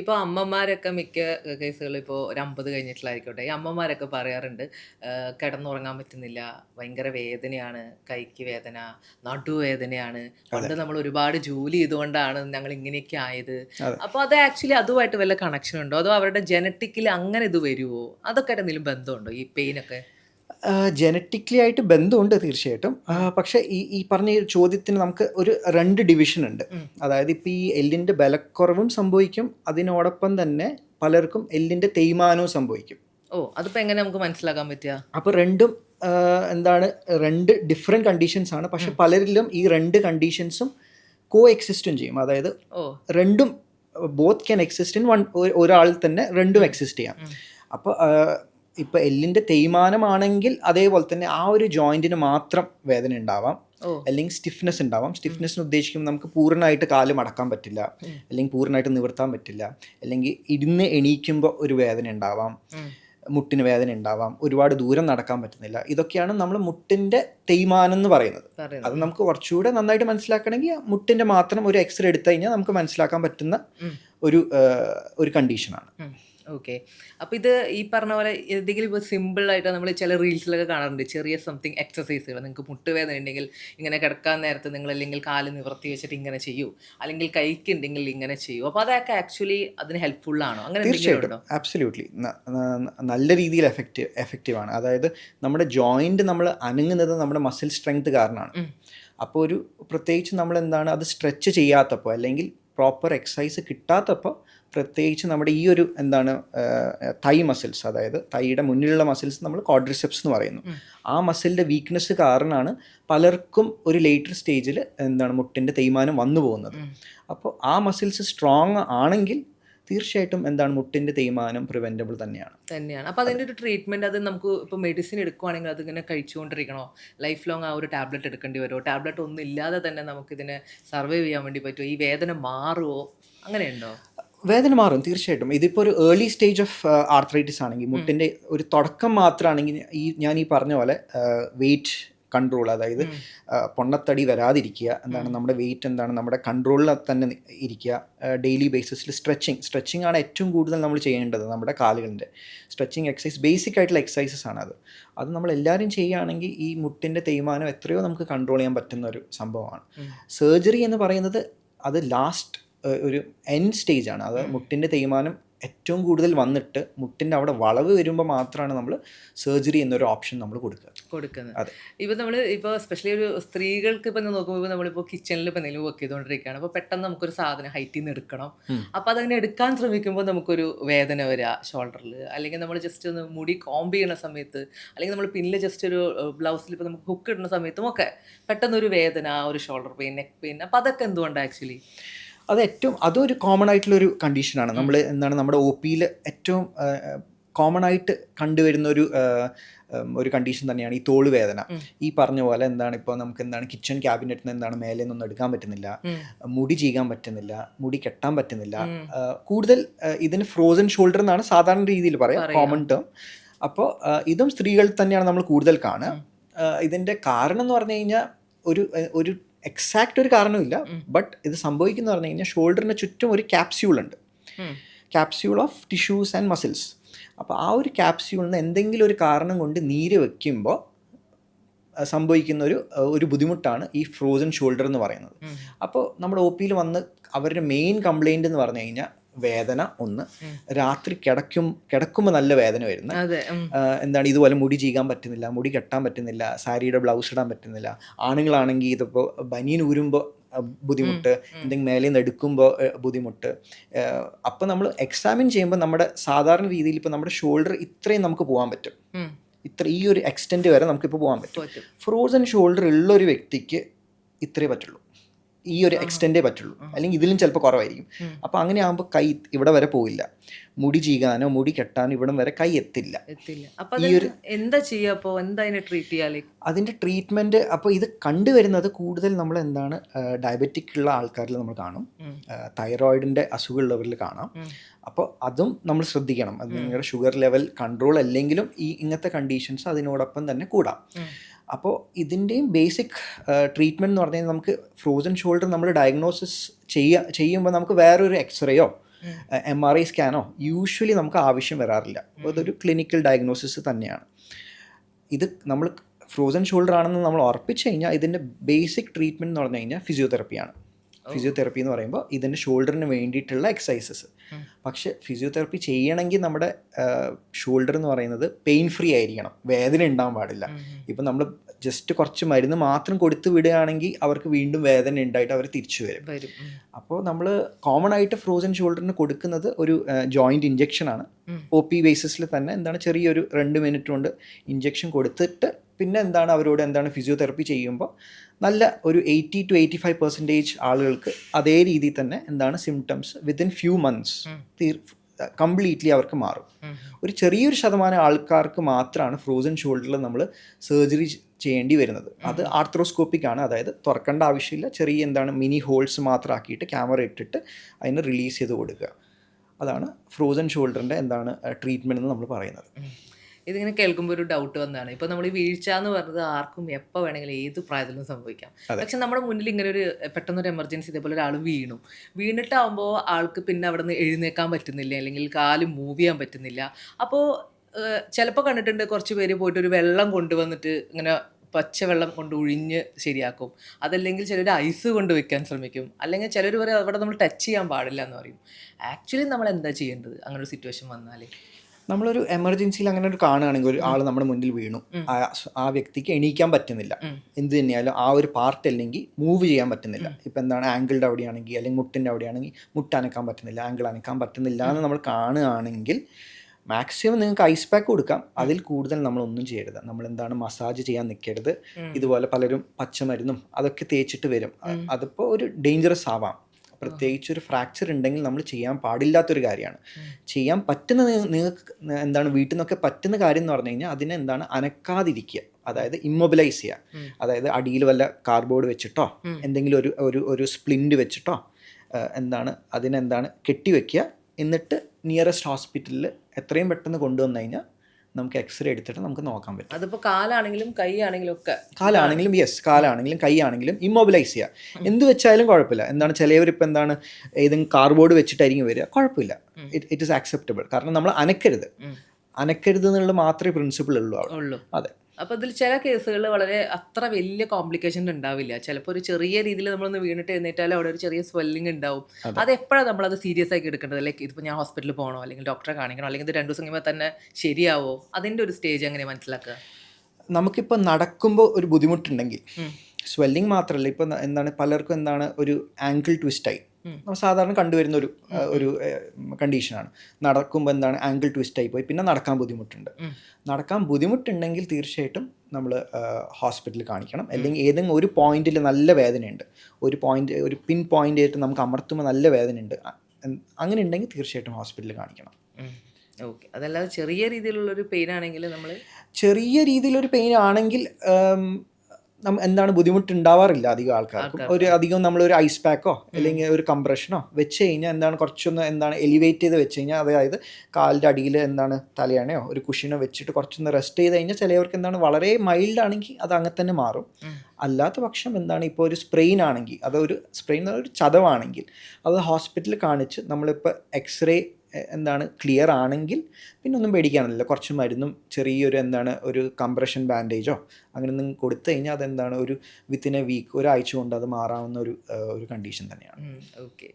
ഇപ്പോൾ അമ്മമാരൊക്കെ മിക്ക കേസുകളിൽ ഇപ്പോൾ ഒരു അമ്പത് കഴിഞ്ഞിട്ടുള്ളായിരിക്കട്ടെ ഈ അമ്മമാരൊക്കെ പറയാറുണ്ട് കിടന്നുറങ്ങാൻ പറ്റുന്നില്ല ഭയങ്കര വേദനയാണ് കൈക്ക് വേദന നടുവേദനയാണ്. പണ്ട് നമ്മൾ ഒരുപാട് ജോലി ചെയ്തുകൊണ്ടാണ് ഞങ്ങൾ ഇങ്ങനെയൊക്കെ ആയത്. അപ്പോൾ അത് ആക്ച്വലി അതുമായിട്ട് വല്ല കണക്ഷൻ ഉണ്ടോ? അതോ അവരുടെ ജനറ്റിക്കിൽ അങ്ങനെ ഇത് വരുമോ അതൊക്കെ എന്തെങ്കിലും ബന്ധമുണ്ടോ ഈ പെയിനൊക്കെ ജനറ്റിക്കലി ആയിട്ട് ബന്ധമുണ്ട് തീർച്ചയായിട്ടും. പക്ഷേ ഈ ഈ പറഞ്ഞ ഈ ചോദ്യത്തിന് നമുക്ക് ഒരു രണ്ട് ഡിവിഷൻ ഉണ്ട്. അതായത് ഇപ്പോൾ ഈ എല്ലിന്റെ ബലക്കുറവും സംഭവിക്കും അതിനോടൊപ്പം തന്നെ പലർക്കും എല്ലിന്റെ തേയ്മാനവും സംഭവിക്കും. ഓ അതിപ്പോൾ എങ്ങനെ നമുക്ക് മനസ്സിലാക്കാൻ പറ്റുക? അപ്പോൾ രണ്ടും എന്താണ് രണ്ട് ഡിഫറെന്റ് കണ്ടീഷൻസ് ആണ്. പക്ഷെ പലരിലും ഈ രണ്ട് കണ്ടീഷൻസും കോ എക്സിസ്റ്റും ചെയ്യും. അതായത് ഓ. രണ്ടും both can exist in one ഒരാൾ തന്നെ രണ്ടും എക്സിസ്റ്റ് ചെയ്യാം. അപ്പോൾ ഇപ്പോൾ എല്ലിന്റെ തേയ്മാനമാണെങ്കിൽ അതേപോലെ തന്നെ ആ ഒരു ജോയിന്റിന് മാത്രം വേദന ഉണ്ടാവാം. അല്ലെങ്കിൽ സ്റ്റിഫ്നെസ് ഉണ്ടാവാം. സ്റ്റിഫ്നെസ്സിന് ഉദ്ദേശിക്കുമ്പോൾ നമുക്ക് പൂർണമായിട്ട് കാൽ മടക്കാൻ പറ്റില്ല. അല്ലെങ്കിൽ പൂർണമായിട്ട് നിവർത്താൻ പറ്റില്ല. അല്ലെങ്കിൽ ഇരുന്ന് എണീക്കുമ്പോൾ ഒരു വേദന ഉണ്ടാവാം. മുട്ടിന് വേദന ഉണ്ടാവാം. ഒരുപാട് ദൂരം നടക്കാൻ പറ്റുന്നില്ല. ഇതൊക്കെയാണ് നമ്മൾ മുട്ടിന്റെ തേയ്മാനം എന്ന് പറയുന്നത്. അത് നമുക്ക് കുറച്ചുകൂടെ നന്നായിട്ട് മനസ്സിലാക്കണമെങ്കിൽ മുട്ടിന്റെ മാത്രം ഒരു എക്സ്റേ എടുത്തു കഴിഞ്ഞാൽ നമുക്ക് മനസ്സിലാക്കാൻ പറ്റുന്ന ഒരു ഒരു കണ്ടീഷനാണ് ഓക്കെ അപ്പോൾ ഇത് ഈ പറഞ്ഞ പോലെ എന്തെങ്കിലും ഇപ്പോൾ സിമ്പിൾ ആയിട്ട് നമ്മൾ ചില റീൽസിലൊക്കെ കാണാറുണ്ട്. ചെറിയ സംതിങ് എക്സസൈസുകൾ നിങ്ങൾക്ക് മുട്ടുവേദന ഉണ്ടെങ്കിൽ ഇങ്ങനെ കിടക്കാൻ നേരത്ത് നിങ്ങൾ അല്ലെങ്കിൽ കാൽ നിവർത്തി വെച്ചിട്ട് ഇങ്ങനെ ചെയ്യൂ. അല്ലെങ്കിൽ കൈക്ക് ഉണ്ടെങ്കിൽ ഇങ്ങനെ ചെയ്യൂ. അപ്പോൾ അതൊക്കെ ആക്ച്വലി അതിന് ഹെൽപ്ഫുൾ ആണോ? അങ്ങനെ തീർച്ചയായിട്ടും. ആബ്സല്യൂട്ട്ലി നല്ല രീതിയിൽ എഫക്റ്റീവ് എഫക്റ്റീവ് ആണ്. അതായത് നമ്മുടെ ജോയിന്റ് നമ്മൾ അനങ്ങുന്നത് നമ്മുടെ മസിൽ സ്ട്രെങ്ത് കാരണമാണ്. അപ്പോൾ ഒരു പ്രത്യേകിച്ച് നമ്മൾ എന്താണ് അത് സ്ട്രെച്ച് ചെയ്യാത്തപ്പോൾ അല്ലെങ്കിൽ പ്രോപ്പർ എക്സസൈസ് കിട്ടാത്തപ്പോൾ പ്രത്യേകിച്ച് നമ്മുടെ ഈ ഒരു എന്താണ് തൈ മസിൽസ് അതായത് തൈയുടെ മുന്നിലുള്ള മസിൽസ് നമ്മൾ കോഡ്രിസെപ്സ് എന്ന് പറയുന്നു. ആ മസിലിന്റെ വീക്ക്നെസ് കാരണമാണ് പലർക്കും ഒരു ലേറ്റർ സ്റ്റേജിൽ എന്താണ് മുട്ടിന്റെ തേയ്മാനം വന്നു പോകുന്നത്. അപ്പോൾ ആ മസിൽസ് സ്ട്രോങ് ആണെങ്കിൽ തീർച്ചയായിട്ടും എന്താണ് മുട്ടിന്റെ തേയ്മാനം പ്രിവെന്റബിൾ തന്നെയാണ്. തന്നെയാണ്. അപ്പോൾ അതിന്റെ ഒരു ട്രീറ്റ്മെന്റ് അത് നമുക്ക് ഇപ്പോൾ മെഡിസിൻ എടുക്കുവാണെങ്കിൽ അതിങ്ങനെ കഴിച്ചുകൊണ്ടിരിക്കണോ? ലൈഫ് ലോങ് ആ ഒരു ടാബ്ലറ്റ് എടുക്കേണ്ടി വരുമോ? ടാബ്ലറ്റ് ഒന്നും ഇല്ലാതെ തന്നെ നമുക്ക് ഇതിനെ സർവൈവ് ചെയ്യാൻ വേണ്ടി പറ്റുമോ? ഈ വേദന മാറുമോ അങ്ങനെയുണ്ടോ? വേദന മാറും തീർച്ചയായിട്ടും. ഇതിപ്പോൾ ഒരു ഏർലി സ്റ്റേജ് ഓഫ് ആർത്രൈറ്റിസ് ആണെങ്കിൽ മുട്ടിന്റെ ഒരു തുടക്കം മാത്രമാണെങ്കിൽ ഈ ഞാൻ ഈ പറഞ്ഞ പോലെ വെയിറ്റ് കൺട്രോൾ അതായത് പൊണ്ണത്തടി വരാതിരിക്കുക എന്താണ് നമ്മുടെ വെയിറ്റ് എന്താണ് നമ്മുടെ കൺട്രോളിൽ തന്നെ ഇരിക്കുക ഡെയിലി ബേസിസിൽ സ്ട്രെച്ചിങ് സ്ട്രെച്ചിങ് ആണ് ഏറ്റവും കൂടുതൽ നമ്മൾ ചെയ്യേണ്ടത് നമ്മുടെ കാലുകളിന്റെ. സ്ട്രെച്ചിങ് എക്സസൈസ് ബേസിക് ആയിട്ടുള്ള എക്സസൈസസ് ആണ് അത്. അത് നമ്മൾ എല്ലാവരും ചെയ്യുകയാണെങ്കിൽ ഈ മുട്ടിന്റെ തേയ്മാനം എത്രയോ നമുക്ക് കൺട്രോൾ ചെയ്യാൻ പറ്റുന്ന ഒരു സംഭവമാണ്. സർജറി എന്ന് പറയുന്നത് അത് ലാസ്റ്റ് ഒരു എൻ സ്റ്റേജ് ആണ്. അത്. മുട്ടിന്റെ തേയ്മാനം ഏറ്റവും കൂടുതൽ വന്നിട്ട് മുട്ടിന്റെ അവിടെ വളവ് വരുമ്പോൾ മാത്രമാണ് നമ്മൾ സർജറി എന്നൊരു ഓപ്ഷൻ നമ്മൾ കൊടുക്കുക. കൊടുക്കുന്നത്. അതെ. ഇപ്പോൾ നമ്മൾ ഇപ്പോൾ സ്പെഷ്യലി ഒരു സ്ത്രീകൾക്ക് ഇപ്പം നോക്കുമ്പോൾ നമ്മളിപ്പോൾ കിച്ചണിൽ ഇപ്പം എന്തെങ്കിലും വർക്ക് ചെയ്തുകൊണ്ടിരിക്കുകയാണ് അപ്പോൾ പെട്ടെന്ന് നമുക്കൊരു സാധനം ഹൈറ്റിൽ നിന്ന് എടുക്കണം. അപ്പോൾ അതങ്ങനെ എടുക്കാൻ ശ്രമിക്കുമ്പോൾ നമുക്കൊരു വേദന വരിക ഷോൾഡറിൽ അല്ലെങ്കിൽ നമ്മൾ ജസ്റ്റ് ഒന്ന് മുടി കോംബ് ചെയ്യുന്ന സമയത്ത് അല്ലെങ്കിൽ നമ്മൾ പിന്നിൽ ജസ്റ്റ് ഒരു ബ്ലൗസിൽ ഇപ്പോൾ നമുക്ക് ഹുക്ക് ഇടുന്ന സമയത്തും ഒക്കെ പെട്ടെന്ന് ഒരു വേദന ഒരു ഷോൾഡർ പെയിൻ നെക്ക് പെയിൻ അപ്പോൾ അതൊക്കെ എന്തുകൊണ്ടാണ് ആക്ച്വലി അത് ഏറ്റവും അതൊരു കോമൺ ആയിട്ടുള്ളൊരു കണ്ടീഷനാണ് നമ്മൾ എന്താണ് നമ്മുടെ ഒ പിയിൽ ഏറ്റവും കോമൺ ആയിട്ട് കണ്ടുവരുന്ന ഒരു ഒരു കണ്ടീഷൻ തന്നെയാണ് ഈ തോൾ വേദന. ഈ പറഞ്ഞ പോലെ എന്താണ് ഇപ്പോൾ നമുക്ക് എന്താണ് കിച്ചൺ ക്യാബിനറ്റിൽ നിന്ന് എന്താണ് മേലെ നിന്നൊന്നും എടുക്കാൻ പറ്റുന്നില്ല. മുടി ചീകാൻ പറ്റുന്നില്ല. മുടി കെട്ടാൻ പറ്റുന്നില്ല. കൂടുതൽ ഇതിന് ഫ്രോസൺ ഷോൾഡർ എന്നാണ് സാധാരണ രീതിയിൽ പറയാം. കോമൺ ടേം അപ്പോൾ ഇതും സ്ത്രീകൾ തന്നെയാണ് നമ്മൾ കൂടുതൽ കാണുക. ഇതിന്റെ കാരണം എന്ന് പറഞ്ഞു കഴിഞ്ഞാൽ ഒരു ഒരു എക്സാക്റ്റ് ഒരു കാരണമില്ല ബട്ട് ഇത് സംഭവിക്കുന്ന പറഞ്ഞു കഴിഞ്ഞാൽ ഷോൾഡറിന് ചുറ്റും ഒരു ക്യാപ്സ്യൂൾ ഉണ്ട്. Capsule of tissues and muscles അപ്പോൾ ആ ഒരു ക്യാപ്സ്യൂളിന് എന്തെങ്കിലും ഒരു കാരണം കൊണ്ട് നീര് വെക്കുമ്പോൾ സംഭവിക്കുന്ന ഒരു ഒരു ബുദ്ധിമുട്ടാണ് ഈ ഫ്രോസൺ ഷോൾഡർ എന്ന് പറയുന്നത്. അപ്പോൾ നമ്മുടെ ഒ പിയിൽ വന്ന് അവരുടെ മെയിൻ കംപ്ലൈന്റ് എന്ന് പറഞ്ഞു കഴിഞ്ഞാൽ വേദന ഒന്ന്. രാത്രി കിടക്കും കിടക്കുമ്പോൾ നല്ല വേദന വരുന്ന. എന്താണ് ഇതുപോലെ മുടി ചീകാൻ പറ്റുന്നില്ല മുടി കെട്ടാൻ പറ്റുന്നില്ല സാരിയുടെ ബ്ലൗസ് ഇടാൻ പറ്റുന്നില്ല. ആണുങ്ങളാണെങ്കിൽ ഇതിപ്പോൾ ബനിയൻ ഊരുമ്പോൾ ബുദ്ധിമുട്ട്. എന്തെങ്കിലും മേലെ നിന്ന് എടുക്കുമ്പോൾ ബുദ്ധിമുട്ട്. അപ്പോൾ നമ്മൾ എക്സാമിൻ ചെയ്യുമ്പോൾ നമ്മുടെ സാധാരണ രീതിയിൽ ഇപ്പോൾ നമ്മുടെ ഷോൾഡർ ഇത്രയും നമുക്ക് പോകാൻ പറ്റും. ഇത്ര ഈ ഒരു എക്സ്റ്റെന്റ് വരെ നമുക്കിപ്പോൾ പോകാൻ പറ്റും. പറ്റും. ഫ്രോസൺ ഷോൾഡർ ഉള്ള ഒരു വ്യക്തിക്ക് ഇത്രേ പറ്റുള്ളൂ. ഈ ഒരു എക്സ്റ്റെൻഡേ പറ്റുള്ളൂ. അല്ലെങ്കിൽ ഇതിലും ചിലപ്പോൾ കുറവായിരിക്കും. അപ്പോൾ അങ്ങനെ ആകുമ്പോൾ കൈ ഇവിടെ വരെ പോയില്ല മുടി ചീകാനോ മുടി കെട്ടാനോ ഇവിടം വരെ കൈ എത്തില്ല. ഈ ഒരു- എന്താ അപ്പോൾ എന്താ അതിനെ ട്രീറ്റ് ചെയ്യാൽ? അതിന്റെ ട്രീറ്റ്മെന്റ് അപ്പോൾ ഇത് കണ്ടുവരുന്നത് കൂടുതൽ നമ്മൾ എന്താണ് ഡയബറ്റിക് ഉള്ള ആൾക്കാരിൽ നമ്മൾ കാണും. തൈറോയിഡിന്റെ തൈറോയിഡിന്റെ അസുഖമുള്ളവരിൽ കാണാം. അപ്പോൾ അതും നമ്മൾ ശ്രദ്ധിക്കണം. അത് നിങ്ങളുടെ ഷുഗർ ലെവൽ കൺട്രോൾ അല്ലെങ്കിലും ഈ ഇങ്ങനത്തെ കണ്ടീഷൻസ് അതിനോടൊപ്പം തന്നെ കൂടാം. അപ്പോൾ ഇതിന്റെയും ബേസിക് ട്രീറ്റ്മെന്റ് എന്ന് പറഞ്ഞാൽ കഴിഞ്ഞാൽ നമുക്ക് ഫ്രോസൺ ഷോൾഡർ നമ്മൾ ഡയഗ്നോസിസ് ചെയ്യുക ചെയ്യുമ്പോൾ നമുക്ക് വേറൊരു എക്സ്റേയോ എം ആർ ഐ സ്കാനോ യൂഷ്വലി നമുക്ക് ആവശ്യം വരാറില്ല. അപ്പോൾ അതൊരു ക്ലിനിക്കൽ ഡയഗ്നോസിസ് തന്നെയാണ്. ഇത് നമ്മൾ ഫ്രോസൺ ഷോൾഡർ ആണെന്ന് നമ്മൾ ഉറപ്പിച്ച് കഴിഞ്ഞാൽ ഇതിന്റെ ബേസിക് ട്രീറ്റ്മെന്റ് എന്ന് പറഞ്ഞു കഴിഞ്ഞാൽ ഫിസിയോതെറപ്പിയാണ് ഫിസിയോതെറപ്പി എന്ന് പറയുമ്പോൾ ഇതിന്റെ ഷോൾഡറിന് വേണ്ടിയിട്ടുള്ള എക്സസൈസസ് പക്ഷെ ഫിസിയോതെറപ്പി ചെയ്യണമെങ്കിൽ നമ്മുടെ ഷോൾഡർ എന്ന് പറയുന്നത് പെയിൻ ഫ്രീ ആയിരിക്കണം. വേദന ഉണ്ടാകാൻ പാടില്ല. ഇപ്പം നമ്മൾ ജസ്റ്റ് കുറച്ച് മരുന്ന് മാത്രം കൊടുത്ത് വിടുകയാണെങ്കിൽ അവർക്ക് വീണ്ടും വേദന ഉണ്ടായിട്ട് അവർ തിരിച്ചു വരും. അപ്പോൾ നമ്മൾ കോമൺ ആയിട്ട് ഫ്രോസൺ ഷോൾഡറിന് കൊടുക്കുന്നത് ഒരു ജോയിന്റ് ഇഞ്ചെക്ഷൻ ആണ്. ഒ പി ബേസിസിൽ തന്നെ എന്താണ് ചെറിയൊരു രണ്ട് മിനിറ്റ് കൊണ്ട് ഇഞ്ചെക്ഷൻ കൊടുത്തിട്ട് പിന്നെ എന്താണ് അവരോട് എന്താണ് ഫിസിയോതെറപ്പി ചെയ്യുമ്പോൾ നല്ല ഒരു eighty to eighty five percentage ആളുകൾക്ക് അതേ രീതിയിൽ തന്നെ എന്താണ് symptoms within few months completely അവർക്ക് മാറും. ഒരു ചെറിയൊരു ശതമാനം ആൾക്കാർക്ക് മാത്രമാണ് ഫ്രോസൺ ഷോൾഡറിൽ നമ്മൾ സർജറി ചെയ്യേണ്ടി വരുന്നത്. അത് ആർത്രോസ്കോപ്പിക് ആണ്. അതായത് തുറക്കേണ്ട ആവശ്യമില്ല. ചെറിയ എന്താണ് മിനി ഹോൾസ് മാത്രം ആക്കിയിട്ട് ക്യാമറ ഇട്ടിട്ട് അതിനെ റിലീസ് ചെയ്ത് കൊടുക്കുക. അതാണ് ഫ്രോസൺ ഷോൾഡറിന്റെ എന്താണ് ട്രീറ്റ്മെന്റ് എന്ന് നമ്മൾ പറയുന്നത്. ഇതിങ്ങനെ കേൾക്കുമ്പോൾ ഒരു ഡൗട്ട് വന്നതാണ്. ഇപ്പൊ നമ്മൾ ഈ വീഴ്ച എന്ന് പറഞ്ഞത് ആർക്കും എപ്പോൾ വേണമെങ്കിലും ഏത് പ്രായത്തിലും സംഭവിക്കാം. പക്ഷെ നമ്മുടെ മുന്നിൽ ഇങ്ങനെ ഒരു പെട്ടെന്നൊരു എമർജൻസി ഇതേപോലെ ഒരാൾ വീണു. വീണിട്ടാവുമ്പോൾ ആൾക്ക് പിന്നെ അവിടെ നിന്ന് എഴുന്നേക്കാൻ പറ്റുന്നില്ല അല്ലെങ്കിൽ കാൽ മൂവ് ചെയ്യാൻ പറ്റുന്നില്ല. അപ്പോൾ ചിലപ്പോൾ കണ്ടിട്ടുണ്ട് കുറച്ച് പേര് പോയിട്ട് ഒരു വെള്ളം കൊണ്ടുവന്നിട്ട് ഇങ്ങനെ പച്ചവെള്ളം കൊണ്ട് ഒഴിഞ്ഞ് ശരിയാക്കും. അതല്ലെങ്കിൽ ചിലർ ഐസ് കൊണ്ട് വെക്കാൻ ശ്രമിക്കും. അല്ലെങ്കിൽ ചിലർ പറയും അവിടെ നമ്മൾ ടച്ച് ചെയ്യാൻ പാടില്ല എന്ന് പറയും. ആക്ച്വലി നമ്മൾ എന്താ ചെയ്യേണ്ടത്? അങ്ങനെ ഒരു സിറ്റുവേഷൻ വന്നാൽ നമ്മളൊരു എമർജൻസിയിൽ അങ്ങനെ ഒരു കാണുകയാണെങ്കിൽ ഒരു ആൾ നമ്മുടെ മുന്നിൽ വീണു. ആ ആ വ്യക്തിക്ക് എണീക്കാൻ പറ്റുന്നില്ല. എന്ത് തന്നെയാലും ആ ഒരു പാർട്ട് അല്ലെങ്കിൽ മൂവ് ചെയ്യാൻ പറ്റുന്നില്ല. ഇപ്പം എന്താണ് ആംഗിളുടെ അവിടെയാണെങ്കിൽ അല്ലെങ്കിൽ മുട്ടിന്റെ അവിടെയാണെങ്കിൽ മുട്ട് അനക്കാൻ പറ്റുന്നില്ല ആംഗിൾ അനക്കാൻ പറ്റുന്നില്ല എന്ന് നമ്മൾ കാണുകയാണെങ്കിൽ മാക്സിമം നിങ്ങൾക്ക് ഐസ് പാക്ക് കൊടുക്കാം. അതിൽ കൂടുതൽ നമ്മളൊന്നും ചെയ്യരുത്. നമ്മൾ എന്താണ് മസാജ് ചെയ്യാൻ നിൽക്കരുത്. ഇതുപോലെ പലരും പച്ചമരുന്നും അതൊക്കെ തേച്ചിട്ട് വരും. അ- അതിപ്പോൾ ഒരു ഡേഞ്ചറസ് ആവാം. പ്രത്യേകിച്ച് ഒരു ഫ്രാക്ചർ ഉണ്ടെങ്കിൽ നമ്മൾ ചെയ്യാൻ പാടില്ലാത്തൊരു കാര്യമാണ്. ചെയ്യാൻ പറ്റുന്ന നിങ്ങൾക്ക് എന്താണ് വീട്ടിൽ നിന്നൊക്കെ പറ്റുന്ന കാര്യം എന്ന് പറഞ്ഞു കഴിഞ്ഞാൽ അതിനെ എന്താണ് അനക്കാതിരിക്കുക. അതായത് ഇമ്മൊബിലൈസ് ചെയ്യുക. അതായത് അടിയിൽ വല്ല കാർഡ്ബോർഡ് വെച്ചിട്ടോ എന്തെങ്കിലും ഒരു ഒരു ഒരു സ്പ്ലിന്റ് വെച്ചിട്ടോ എന്താണ് അതിനെന്താണ് കെട്ടിവെക്കുക. എന്നിട്ട് നിയറസ്റ്റ് ഹോസ്പിറ്റലിൽ എത്രയും പെട്ടെന്ന് കൊണ്ടുവന്നു കഴിഞ്ഞാൽ നമുക്ക് എക്സ്റേ എടുത്തിട്ട് നമുക്ക് നോക്കാൻ പറ്റും. അതിപ്പോൾ കാലാണെങ്കിലും കൈ ആണെങ്കിലും ഒക്കെ. കാലാണെങ്കിലും യെസ് കാലാണെങ്കിലും കൈയാണെങ്കിലും ഇമ്മൊബിലൈസ് ചെയ്യുക എന്ത് വെച്ചാലും കുഴപ്പമില്ല. എന്താണ് ചിലവരിപ്പോൾ എന്താണ് ഏതെങ്കിലും കാർബോർഡ് വെച്ചിട്ടായിരിക്കും വരിക? കുഴപ്പമില്ല. ഇറ്റ് ഇറ്റ് ഇസ് ആക്സെപ്റ്റബിൾ കാരണം നമ്മൾ അനക്കരുത്. അനക്കരുത് എന്നുള്ളത് മാത്രമേ പ്രിൻസിപ്പിൾ ഉള്ളൂ ഉള്ളൂ. അതെ. അപ്പൊ ഇതിൽ ചില കേസുകൾ വളരെ അത്ര വലിയ കോംപ്ലിക്കേഷൻ ഉണ്ടാവില്ല. ചിലപ്പോൾ ഒരു ചെറിയ രീതിയിൽ നമ്മളൊന്ന് വീണിട്ട് എഴുന്നേറ്റാലും അവിടെ ഒരു ചെറിയ സ്വെല്ലിംഗ് ഉണ്ടാവും. അത്. എപ്പോഴാണ് അത് സീരിയസ് ആക്കി എടുക്കേണ്ടത്? ലൈക്ക് ഇതിപ്പോൾ ഞാൻ ഹോസ്പിറ്റലിൽ പോകണോ അല്ലെങ്കിൽ ഡോക്ടറെ കാണിക്കണോ? അല്ലെങ്കിൽ ഇത് രണ്ടു ദിവസം കഴിയുമ്പോൾ തന്നെ ശരിയാവോ? അതിന്റെ ഒരു സ്റ്റേജ് എങ്ങനെ മനസ്സിലാക്കുക? നമുക്കിപ്പോൾ നടക്കുമ്പോൾ ഒരു ബുദ്ധിമുട്ടുണ്ടെങ്കിൽ. സ്വെല്ലിംഗ് മാത്രമല്ല ഇപ്പം എന്താണ് പലർക്കും എന്താണ് ഒരു ആങ്കിൾ ട്വിസ്റ്റായി. നമ്മൾ സാധാരണ കണ്ടുവരുന്ന ഒരു ഒരു കണ്ടീഷനാണ്. നടക്കുമ്പോൾ എന്താണ് ആംഗിൾ ട്വിസ്റ്റ് ആയി പോയി. പിന്നെ നടക്കാൻ ബുദ്ധിമുട്ടുണ്ട്. നടക്കാൻ ബുദ്ധിമുട്ടുണ്ടെങ്കിൽ തീർച്ചയായിട്ടും നമ്മൾ ഹോസ്പിറ്റലിൽ കാണിക്കണം. അല്ലെങ്കിൽ ഏതെങ്കിലും ഒരു പോയിന്റിൽ നല്ല വേദനയുണ്ട്. ഒരു പോയിന്റ് ഒരു പിൻ പോയിന്റ് ആയിട്ട് നമുക്ക് അമർത്തുമ്പോൾ നല്ല വേദനയുണ്ട്. ഉണ്ട് അങ്ങനെ ഉണ്ടെങ്കിൽ തീർച്ചയായിട്ടും ഹോസ്പിറ്റലിൽ കാണിക്കണം. ഓക്കെ. അതല്ലാതെ ചെറിയ രീതിയിലുള്ള ഒരു പെയിൻ ആണെങ്കിൽ നമ്മൾ ചെറിയ രീതിയിലൊരു പെയിൻ ആണെങ്കിൽ എന്താണ് ബുദ്ധിമുട്ടുണ്ടാവാറില്ല അധികം ആൾക്കാർക്കും. ഒരു അധികം നമ്മൾ ഒരു ഐസ് പാക്കോ അല്ലെങ്കിൽ ഒരു കംപ്രഷനോ വെച്ച് കഴിഞ്ഞാൽ എന്താണ് കുറച്ചൊന്ന് എന്താണ് എലിവേറ്റ് ചെയ്ത് വെച്ച് കഴിഞ്ഞാൽ അതായത് കാലിന്റെ അടിയിൽ എന്താണ് തലയണയോ ഒരു കുഷിനോ വെച്ചിട്ട് കുറച്ചൊന്ന് റെസ്റ്റ് ചെയ്ത് കഴിഞ്ഞാൽ ചിലവർക്ക് എന്താണ് വളരെ മൈൽഡ് ആണെങ്കിൽ അത് അങ്ങനെ തന്നെ മാറും. അല്ലാത്ത പക്ഷം എന്താണ് ഇപ്പോൾ ഒരു സ്പ്രെയിൻ ആണെങ്കിൽ അതൊരു സ്പ്രെയിൻ ഒരു ചതവാണെങ്കിൽ അത് ഹോസ്പിറ്റലിൽ കാണിച്ച് നമ്മളിപ്പോൾ എക്സ്റേ എന്താണ് ക്ലിയർ ആണെങ്കിൽ പിന്നെ ഒന്നും പേടിക്കാനില്ല. കുറച്ച് മരുന്നും ചെറിയൊരു എന്താണ് ഒരു കംപ്രഷൻ ബാൻഡേജോ അങ്ങനെ ഒന്നും കൊടുത്തു കഴിഞ്ഞാൽ അതെന്താണ് ഒരു വിത്തിൻ എ വീക്ക് ഒരാഴ്ച കൊണ്ട് അത് മാറാവുന്ന ഒരു ഒരു കണ്ടീഷൻ തന്നെയാണ്. ഓക്കെ